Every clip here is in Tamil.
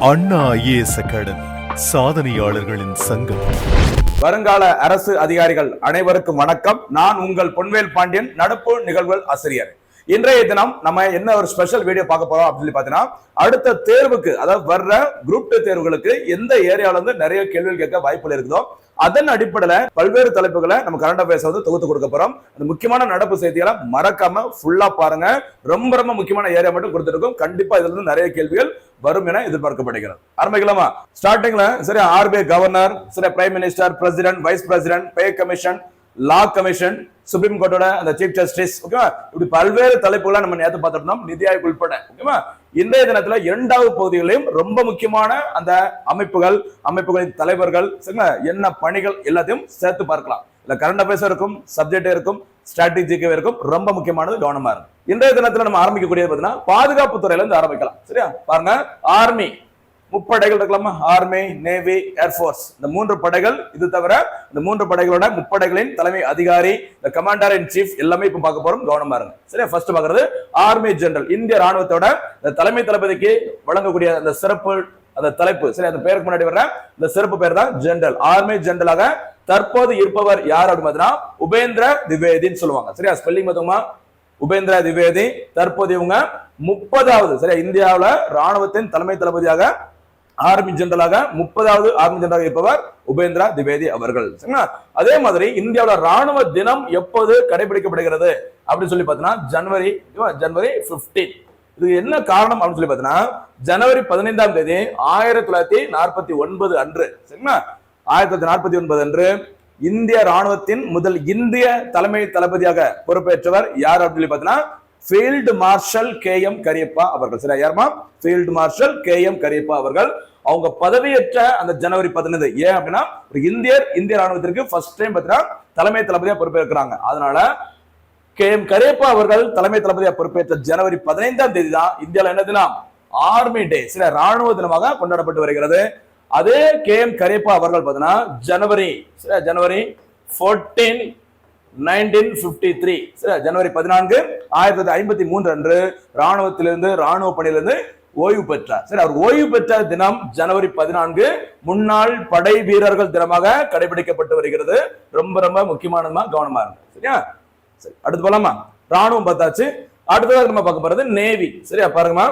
அண்ணா ஐஏஎஸ் அகாடமி சாதனையாளர்களின் சங்கம். வருங்கால அரசு அதிகாரிகள் அனைவருக்கும் வணக்கம். நான் உங்கள் பொன்வேல் பாண்டியன் நடப்பு நிகழ்வுகள் ஆசிரியர். இன்றைய தினம் நம்ம என்ன ஒரு ஸ்பெஷல் வீடியோ பார்க்க போறோம் அப்படின்னு சொல்லி பாத்தீங்கன்னா அடுத்த தேர்வுக்கு அதாவது வர்ற குரூப் டூ தேர்வுகளுக்கு எந்த ஏரியால இருந்து நிறைய கேள்விகள் கேட்க வாய்ப்புகள் இருக்குதோ அதன் அடிப்படையில பல்வேறு தலைப்புகளை நம்ம கரண்ட் அஃபேர்ஸ் வந்து தொகுத்து கொடுக்க போறோம். அந்த முக்கியமான நடப்பு செய்திகளை மறக்காம ஃபுல்லா பாருங்க. ரொம்ப ரொம்ப முக்கியமான ஏரியா மட்டும் கொடுத்துருக்கோம். கண்டிப்பா இதுல இருந்து நிறைய கேள்விகள் வரும் என எதிர்பார்க்கப்படுகிறது. ஆரம்பிக்கலாமா? ஸ்டார்டிங்ல சரி ஆர்பிஐ கவர்னர் சரி prime minister president vice president pay commission law commission supreme கோர்ட்டோட அந்த சீஃப் ஜஸ்டிஸ் ஓகேவா இப்படி பல்வேறு தலைப்புகளை நம்ம நேற்று பார்த்துருந்தோம். நிதி ஆயோக் உட்பட ஓகேவா இன்றைய தினத்துல இரண்டாவது பகுதிகளையும் ரொம்ப முக்கியமான அந்த அமைப்புகள் அமைப்புகளின் தலைவர்கள் சரிங்களா? என்ன பணிகள் எல்லாத்தையும் சேர்த்து பார்க்கலாம். இல்ல கரண்ட் அஃபேர்ஸ் இருக்கும் சப்ஜெக்ட் இருக்கும் ஸ்ட்ராட்டஜிக்கு இருக்கும் ரொம்ப முக்கியமானது கவனமா இருக்கும் இன்றைய தினத்துல நம்ம ஆரம்பிக்கக்கூடியது பார்த்தீங்கன்னா பாதுகாப்பு துறையில இருந்து ஆரம்பிக்கலாம். சரியா? பாருங்க ஆர்மி முப்படைகள் இருக்கலாமா? ஆர்மி நேவி ஏர்ஃபோர்ஸ் இந்த மூன்று படைகள் இது தவிர இந்த மூன்று படைகளோட முப்படைகளின் தலைமை அதிகாரி இந்த கமாண்டர் இன் சீஃப் எல்லாமே இப்போ பார்க்க போறோம். கவனமா இருங்க. சரியா? ஃபர்ஸ்ட் பாக்குறது ஆர்மி ஜெனரல் இந்திய ராணுவத்தோட இந்த தலைமை தளபதிக்கு வழங்கக்கூடிய அந்த சிறப்பு அந்த தலைப்பு. சரி அந்த பேருக்கு முன்னாடி வர்ற இந்த சிறப்பு பேர் தான் ஜெனரல் ஆர்மி ஜெனரலாக தற்போது இருப்பவர் யார் அப்படின்னு பார்த்தீங்கன்னா உபேந்திர திவேதின்னு சொல்லுவாங்க. சரியா? ஸ்பெல்லிங் பார்த்தோமா உபேந்திர திவேதி. தற்போது இவங்க முப்பதாவது சரியா? இந்தியாவில் ராணுவத்தின் தலைமை தளபதியாக ஆர்மி ஜெனரலாக முப்பதாவது ஆர்மி ஜெனரலாக இருப்பவர் உபேந்திரா திவேதி அவர்கள். சரிங்களா? அதே மாதிரி இந்தியாவில் ராணுவ தினம் எப்போது கடைபிடிக்கப்படுகிறது அப்படின்னு சொல்லி பார்த்தீங்கன்னா ஜனவரி ஜனவரி 15 இது என்ன காரணம் அப்படின்னு சொல்லி பார்த்தீங்கன்னா ஜனவரி பதினைந்தாம் தேதி ஆயிரத்தி தொள்ளாயிரத்தி நாற்பத்தி ஒன்பது அன்று. சரிங்களா? ஆயிரத்தி தொள்ளாயிரத்தி நாற்பத்தி ஒன்பது அன்று இந்திய ராணுவத்தின் முதல் இந்திய தலைமை தளபதியாக பொறுப்பேற்றவர் யார் அப்படின்னு சொல்லி பார்த்தீங்கன்னா field marshal K M Cariappa அவர்கள். சரியா யாருமா? Field marshal K M Cariappa அவர்கள். அவங்க பதவியேற்ற அந்த ஜனவரி பதினைந்து. ஏன் அப்படின்னா ஒரு இந்தியர் இந்திய ராணுவத்திற்கு ஃபர்ஸ்ட் டைம் பார்த்தீங்கன்னா தலைமை தளபதியா பொறுப்பேற்கிறாங்க. அதனால கே எம் கரியப்பா அவர்கள் தலைமை தளபதியா பொறுப்பேற்ற ஜனவரி பதினைந்தாம் தேதி தான் இந்தியாவில் என்ன தினம்? ஆர்மி டே சில ராணுவ தினமாக கொண்டாடப்பட்டு வருகிறது. அதே கே எம் கரியப்பா அவர்கள் பார்த்தீங்கன்னா ஜனவரி சரியா, January fourteen nineteen fifty three. ஜனவரி பதினான்கு ஆயிரத்தி தொள்ளாயிரத்தி ஐம்பத்தி மூன்று அன்று ராணுவத்திலிருந்து ராணுவ பணியிலிருந்து ஓய்வு பெற்றார். சரி அவர் ஓய்வு பெற்ற தினம் ஜனவரி பதினான்கு முன்னாள் படை வீரர்கள் தினமாக கடைபிடிக்கப்பட்டு வருகிறது. ரொம்ப ரொம்ப முக்கியமானதுமா கவனமா இருக்கு சரியா? சரி அடுத்து போலாமா? ராணுவம் பார்த்தாச்சு. அடுத்ததாக நம்ம பார்க்க போறது நேவி சரியா பாருங்கம்மா.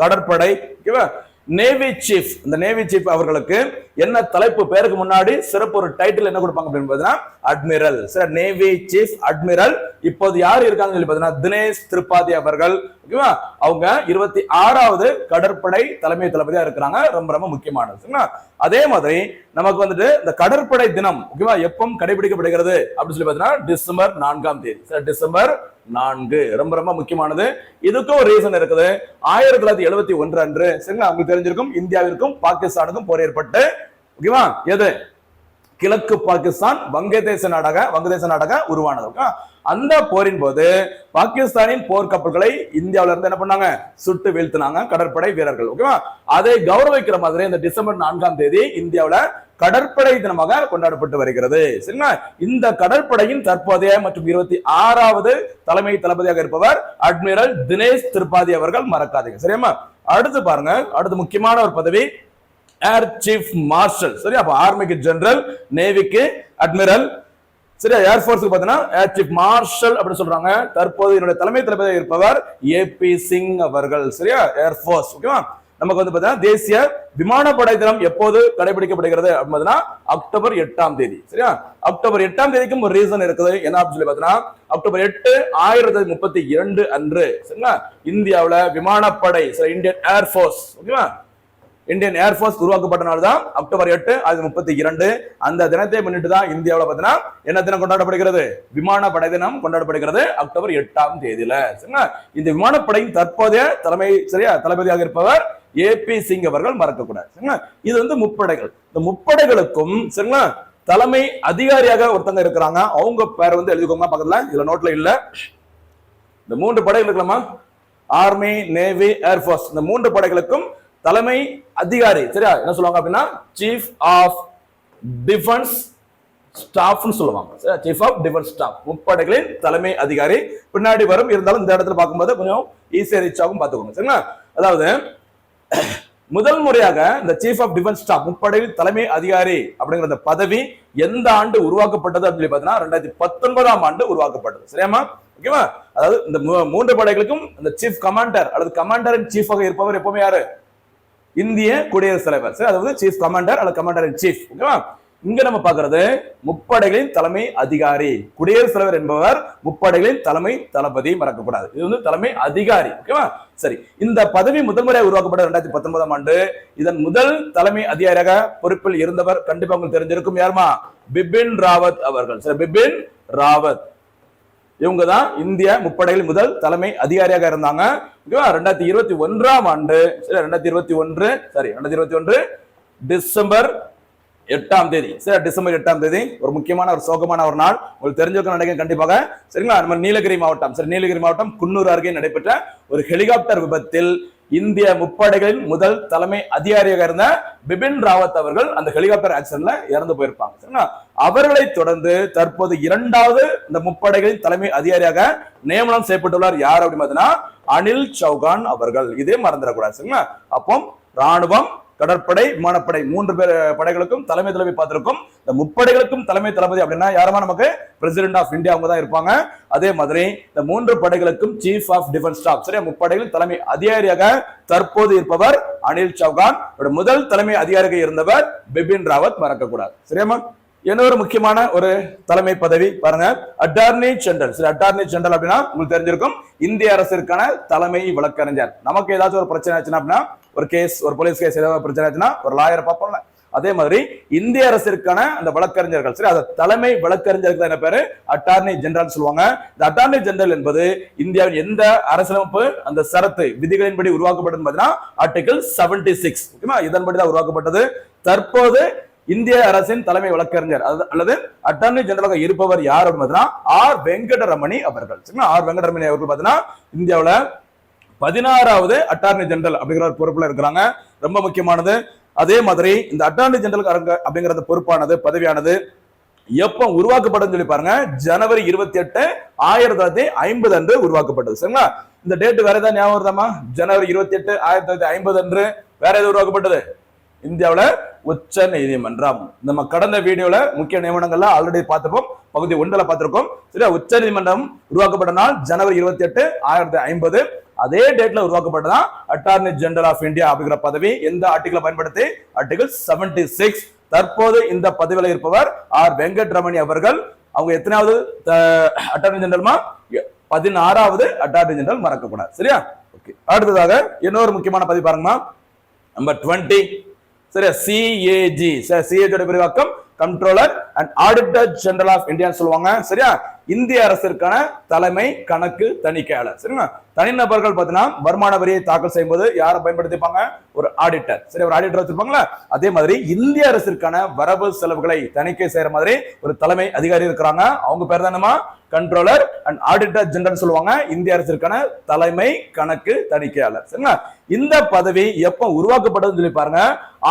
கடற்படை ஓகேவா நேவி சீஃப் இந்த நேவி சீஃப் அவர்களுக்கு என்ன தலைப்பு? பேருக்கு முன்னாடி சிறப்பு ஒரு டைட்டில் என்ன கொடுப்பாங்க அப்படின்னு பார்த்தீங்கன்னா admiral sir navy chief admiral இப்போது யார் இருக்காங்கன்னு சொல்லி பார்த்தீங்கன்னா தினேஷ் திரிபாதி அவர்கள். ஓகேவா அவங்க இருபத்தி ஆறாவது கடற்படை தலைமை தளபதியா இருக்கிறாங்க. ரொம்ப ரொம்ப முக்கியமானது. அதே மாதிரி நமக்கு வந்துட்டு இந்த கடற்படை தினம் ஓகேவா எப்பவும் கடைபிடிக்கப்படுகிறது அப்படின்னு சொல்லி பார்த்தீங்கன்னா டிசம்பர் நான்காம் தேதி. சார் டிசம்பர் நான்கு. ரொம்ப ரொம்ப முக்கியமானது. இதுக்கும் ஒரு ரீசன் இருக்குது. ஆயிரத்தி தொள்ளாயிரத்தி எழுபத்தி ஒன்று அன்று சரிங்களா உங்களுக்கு தெரிஞ்சிருக்கும் இந்தியாவிற்கும் பாகிஸ்தானுக்கும் போர் ஏற்பட்டு ஓகேவா எது? கிழக்கு பாகிஸ்தான் வங்கதேச நாடாக வங்கதேச நாடாக உருவானது. அந்த போரின் போது பாகிஸ்தானின் போர் கப்பல்களை இந்தியாவில இருந்து என்ன பண்ணாங்க? சுட்டு வீழ்த்தினாங்க கடற்படை வீரர்கள் ஓகேவா அதை கௌரவிக்கிற மாதிரி இந்த டிசம்பர் நான்காம் தேதி இந்தியாவுல கடற்படை தினமாக கொண்டாடப்பட்டு வருகிறது. சரிங்களா? இந்த கடற்படையின் தற்போதைய மற்றும் இருபத்தி ஆறாவது தலைமை தளபதியாக இருப்பவர் அட்மிரல் தினேஷ் திரிபாதி அவர்கள் மறக்காதீங்க சரியாமா அடுத்து பாருங்க அடுத்து முக்கியமான ஒரு பதவி ஏர் சீஃப் மார்ஷல் சரி அப்ப ஆர்மிக்கு ஜெனரல் நேவிக்கு அட்மிரல் சரியா? ஏர்ஃபோர்ஸுக்கு பார்த்தீங்கன்னா ஏர் சீஃப் மார்ஷல் அப்படின்னு சொல்றாங்க. தற்போது என்னுடைய தலைமை தளபதியாக இருப்பவர் ஏபி சிங் அவர்கள். சரியா? ஏர்ஃபோர்ஸ் ஓகேவா நமக்கு வந்து பார்த்தீங்கன்னா தேசிய விமானப்படை தினம் எப்போது கடைபிடிக்கப்படுகிறது அப்படின்னு பார்த்தீங்கன்னா அக்டோபர் எட்டாம் தேதி. சரியா? அக்டோபர் எட்டாம் தேதிக்கும் ஒரு ரீசன் இருக்குது. என்ன அப்படின்னு சொல்லி பார்த்தீங்கன்னா அக்டோபர் எட்டு ஆயிரத்தி முப்பத்தி இரண்டு அன்று சரிங்களா? இந்தியாவில் விமானப்படை இந்தியன் ஏர்ஃபோர்ஸ் ஓகேவா இந்தியன் ஏர்ஃபோர்ஸ் உருவாக்கப்பட்ட நாள் தான் அக்டோபர் எட்டு ஆயிரத்தி முப்பத்தி இரண்டு. அந்த தினத்தை முன்னிட்டு தான் இந்தியாவில் பார்த்தீங்கன்னா என்ன தினம் கொண்டாடப்படுகிறது? விமானப்படை தினம் கொண்டாடப்படுகிறது அக்டோபர் எட்டாம் தேதியில. சரிங்களா? இந்த விமானப்படையின் தற்போதைய தலைமை சரியா தளபதியாக இருப்பவர் ஏ பி சிங் அவர்கள் மறக்கக்கூடாது. சரிங்களா? இது வந்து முப்படைகள். இந்த முப்படைகளுக்கும் சரிங்களா தலைமை அதிகாரியாக ஒருத்தங்க இருக்கிறாங்க. அவங்க பேரை வந்து எழுதிக்கோங்க பக்கத்துல. இதுல நோட்ல இல்ல. இந்த மூன்று படைகள் இருக்கலாமா ஆர்மி நேவி ஏர்ஃபோர்ஸ் இந்த மூன்று படைகளுக்கும் தலைமை அதிகாரி சரியா? என்ன சொல்லுவாங்க அப்படின்னா சீஃப் ஆஃப் டிஃபென்ஸ் ஸ்டாஃப்னு சொல்லுவாங்க சரியா? சீஃப் ஆஃப் டிஃபென்ஸ் ஸ்டாஃப் முப்படைகளின் தலைமை அதிகாரி பின்னாடி வரும். இருந்தாலும் இந்த இடத்துல பார்க்கும்போது கொஞ்சம் ஈஸியாக ரீச் ஆகும் பார்த்துக்கோங்க சரிங்களா? அதாவது முதல் முறையாக இந்த சீஃப் ஆஃப் டிஃபென்ஸ் ஸ்டாஃப் முப்படையில் தலைமை அதிகாரி அப்படிங்கிற அந்த பதவி எந்த ஆண்டு உருவாக்கப்பட்டது அப்படின்னு சொல்லி பார்த்தீங்கன்னா ரெண்டாயிரத்தி பத்தொன்பதாம் ஆண்டு உருவாக்கப்பட்டது. சரியாமா ஓகேவா? அதாவது இந்த மூ- மூன்று படைகளுக்கும் இந்த சீஃப் கமாண்டர் அல்லது கமாண்டர் இன் சீஃபாக இருப்பவர் எப்பவுமே யாரு? இந்திய குடியரசுத் தலைவர். சரி அதாவது சீஃப் கமாண்டர் அல்லது கமாண்டர் இன் சீஃப் ஓகேவா இங்க நம்ம பாக்குறது முப்படைகளின் தலைமை அதிகாரி. குடியரசுத் தலைவர் என்பவர் முப்படைகளின் தலைமை தளபதி மறக்கக்கூடாது. இது வந்து தலைமை அதிகாரி. ஓகேவா சரி இந்த பதவி முதன்முறையாக உருவாக்கப்பட்ட ரெண்டாயிரத்தி பத்தொன்பதாம் ஆண்டு. இதன் முதல் தலைமை அதிகாரியாக பொறுப்பில் இருந்தவர் கண்டிப்பா உங்களுக்கு தெரிஞ்சிருக்கும். யாருமா? பிபின் ராவத் அவர்கள். சரி பிபின் ராவத். இவங்க தான் இந்திய முப்படையில் முதல் தலைமை அதிகாரியாக இருந்தாங்க. ஓகேவா? ரெண்டாயிரத்தி இருபத்தி ஒன்றாம் ஆண்டு சரி ரெண்டாயிரத்தி இருபத்தி ஒன்று சரி ரெண்டாயிரத்தி இருபத்தி ஒன்று டிசம்பர் எட்டாம் தேதி. சரி டிசம்பர் எட்டாம் தேதி ஒரு முக்கியமான ஒரு சோகமான ஒரு நாள். உங்களுக்கு தெரிஞ்சுக்க நினைக்கிறேன் கண்டிப்பாக. சரிங்களா? நம்ம நீலகிரி மாவட்டம் சரி நீலகிரி மாவட்டம் குன்னூர் அருகே நடைபெற்ற ஒரு ஹெலிகாப்டர் விபத்தில் இந்திய முப்படைகளின் முதல் தலைமை அதிகாரியாக இருந்த பிபின் ராவத் அவர்கள் அந்த ஹெலிகாப்டர் ஆக்சிடென்ட்ல இறந்து போயிருப்பாங்க. சரிங்களா? அவர்களை தொடர்ந்து தற்போது இரண்டாவது இந்த முப்படைகளின் தலைமை அதிகாரியாக நியமனம் செய்யப்பட்டுள்ளார் யார் அப்படின்னு பார்த்தீங்கன்னா அனில் சௌகான் அவர்கள். இதே மறந்துடக்கூடாது. சரிங்களா? அப்போ ராணுவம் கடற்படை விமானப்படை மூன்று பேர் படைகளுக்கும் தலைமை தளபதி பார்த்திருக்கும். இந்த முப்படைகளுக்கும் தலைமை தளபதி அப்படின்னா யாருமா நமக்கு? பிரசிடென்ட் ஆஃப் இந்தியா அவங்க தான் இருப்பாங்க. அதே மாதிரி இந்த மூன்று படைகளுக்கும் சீஃப் ஆஃப் டிஃபென்ஸ் ஸ்டாஃப் சரியா முப்படைகளின் தலைமை அதிகாரியாக தற்போது இருப்பவர் அனில் சௌகான். முதல் தலைமை அதிகாரியாக இருந்தவர் பிபின் ராவத் மறக்கக்கூடாது. சரியாமா இன்னொரு முக்கியமான ஒரு தலைமை பதவி பாருங்க. அட்டார்னி ஜெனரல் சரி அட்டார்னி ஜெனரல் அப்படின்னா உங்களுக்கு தெரிஞ்சிருக்கும். இந்திய அரசிற்கான தலைமை வழக்கறிஞர். நமக்கு ஏதாச்சும் ஒரு பிரச்சனை ஆச்சுன்னா அப்படின்னா ஒரு கேஸ் ஒரு போலீஸ் கேஸ் ஏதாவது பிரச்சனை ஆச்சுன்னா ஒரு லாயரை பார்ப்போம்ல. அதே மாதிரி இந்திய அரசிற்கான அந்த வழக்கறிஞர்கள். சரி அந்த தலைமை வழக்கறிஞருக்கு தான் என்ன பேரு? அட்டார்னி ஜெனரல் சொல்லுவாங்க. இந்த அட்டார்னி ஜெனரல் என்பது இந்தியாவின் எந்த அரசியலமைப்பு அந்த சரத்து விதிகளின்படி உருவாக்கப்பட்டது பார்த்தீங்கன்னா ஆர்டிகல் செவன்டி சிக்ஸ் ஓகேவா? இதன்படி தான் உருவாக்கப்பட்டது. தற்போது இந்திய அரசின் தலைமை வழக்கறிஞர் அது- அல்லது அட்டார்னி ஜெனரலாக இருப்பவர் யார் அப்படின்னு ஆர். வெங்கடரமணி அவர்கள். சரிங்களா? ஆர். வெங்கடரமணி அவர்கள் பார்த்தீங்கன்னா இந்தியாவில் பதினாறாவது அட்டார்னி ஜெனரல் அப்படிங்கிற ஒரு பொறுப்புல இருக்கிறாங்க. ரொம்ப முக்கியமானது. அதே மாதிரி இந்த அட்டார்னி ஜெனரல் அப்படிங்கிற பொறுப்பானது பதவியானது எப்ப உருவாக்கப்படும் சொல்லி பாருங்க. ஜனவரி இருபத்தி எட்டு ஆயிரத்தி தொள்ளாயிரத்தி ஐம்பது அன்று உருவாக்கப்பட்டது. சரிங்களா? இந்த டேட் வேற ஏதாவது ஞாபகம் வருதாமா ஜனவரி இருபத்தி எட்டு ஆயிரத்தி தொள்ளாயிரத்தி ஐம்பது அன்று வேற எது உருவாக்கப்பட்டது? இந்தியாவில் உச்ச நீதிமன்றம். நம்ம கடந்த வீடியோல முக்கிய நியமனங்கள்ல ஆல்ரெடி பார்த்திருப்போம். பகுதி ஒன்றில் பார்த்திருக்கோம். சரியா உச்ச நீதிமன்றம் உருவாக்கப்பட்ட நாள் ஜனவரி இருபத்தி எட்டு ஆயிரத்தி ஐம்பது. அதே டேட்ல உருவாக்கப்பட்டதான் அட்டார்னி ஜெனரல் ஆஃப் இந்தியா அப்படிங்கிற பதவி எந்த ஆர்டிகளை பயன்படுத்தி? ஆர்டிகல் செவன்டி சிக்ஸ் தற்போது இந்த பதவியில் இருப்பவர் ஆர் வெங்கட்ரமணி அவர்கள். அவங்க எத்தனாவது அட்டார்னி ஜெனரல்மா பதினாறாவது அட்டார்னி ஜெனரல் மறக்கக்கூடாது. சரியா? ஓகே அடுத்ததாக இன்னொரு முக்கியமான பதிவு பாருங்கம்மா. நம்பர் டுவெண்ட்டி சரியா? சிஏஜி சிஏஜியோட விரிவாக்கம். Controller and auditor general of இந்தியான்னு சொல்லுவாங்க. சரியா? இந்திய அரசிற்கான தலைமை கணக்கு தணிக்கையாளர். சரிங்களா? தனிநபர்கள் பார்த்தீங்கன்னா வருமான வரியை தாக்கல் செய்யும்போது யாரை பயன்படுத்திப்பாங்க? ஒரு ஆடிட்டர் சரி ஒரு ஆடிட்டர் வச்சிருப்பாங்களா? அதே மாதிரி இந்திய அரசிற்கான வரவு செலவுகளை தணிக்கை செய்யற மாதிரி ஒரு தலைமை அதிகாரி இருக்கிறாங்க. அவங்க பேர் தானமா கண்ட்ரோலர் அண்ட் ஆடிட்டர் ஜெனரல் சொல்லுவாங்க. இந்திய அரசிற்கான தலைமை கணக்கு தணிக்கையாளர். சரிங்களா? இந்த பதவி எப்ப உருவாக்கப்பட்டதுன்னு சொல்லி பாருங்க.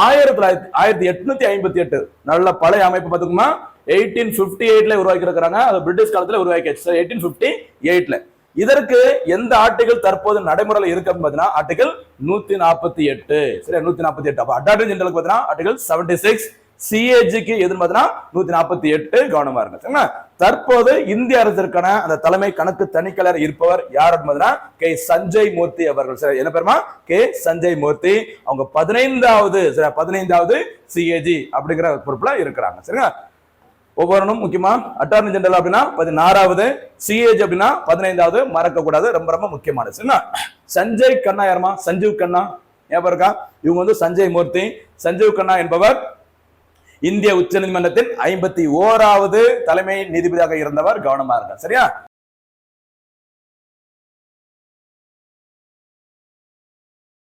ஆயிரத்தி தொள்ளாயிரத்தி ஆயிரத்தி எட்நூத்தி ஐம்பத்தி எட்டு. நல்ல பழைய அமைப்பு பார்த்துக்குமா. எயிட்டீன் பிப்டி எயிட்ல உருவாக்கி இருக்கிறாங்க அது பிரிட்டிஷ் காலத்துல உருவாக்கியாச்சு. எயிட்டீன் பிப்டி எயிட்ல இதற்கு எந்த ஆர்டிகல் தற்போது நடைமுறையில் இருக்கு அப்படின்னு பார்த்தீங்கன்னா ஆர்டிகல் நூத்தி நாற்பத்தி எட்டு. சரி நூத்தி நாற்பத்தி எட்டு. அப்ப அட்டார்னி ஜெனரலுக்கு பார்த்தீங்கன்னா ஆர்டிகல் செவன்டி சிக்ஸ் சிஏஜிக்கு எதுன்னு பார்த்தீங்கன்னா நூத்தி நாற்பத்தி எட்டு கவனமா இருங்க. தற்போது இந்திய அரசிற்கான அந்த தலைமை கணக்கு தணிக்கையாளர் இருப்பவர் யார் அப்படின்னா கே சஞ்சய் மூர்த்தி அவர்கள். சரி என்ன பேருமா? கே சஞ்சய் மூர்த்தி. அவங்க பதினைந்தாவது சரி பதினைந்தாவது சிஏஜி அப்படிங்கிற பொறுப்புல இருக்கிறாங்க. சரிங்களா? ஒவ்வொருனும் முக்கியமா அட்டார்னி ஜெனரல் அப்படின்னா பதினாறாவது சிஏஜி அப்படின்னா பதினைந்தாவது மறக்க கூடாது ரொம்ப ரொம்ப முக்கியமானது. சரிங்களா? சஞ்சய் கண்ணா யாருமா? சஞ்சீவ் கண்ணா. ஞாபகம் இருக்கா? இவங்க வந்து சஞ்சய் மூர்த்தி. சஞ்சீவ் கண்ணா என்பவர் இந்திய உச்சநீதிமன்றத்தின் ஐம்பத்தி ஓராவது தலைமை நீதிபதியாக இருந்தவர் கவனமா இருந்தார் சரியா?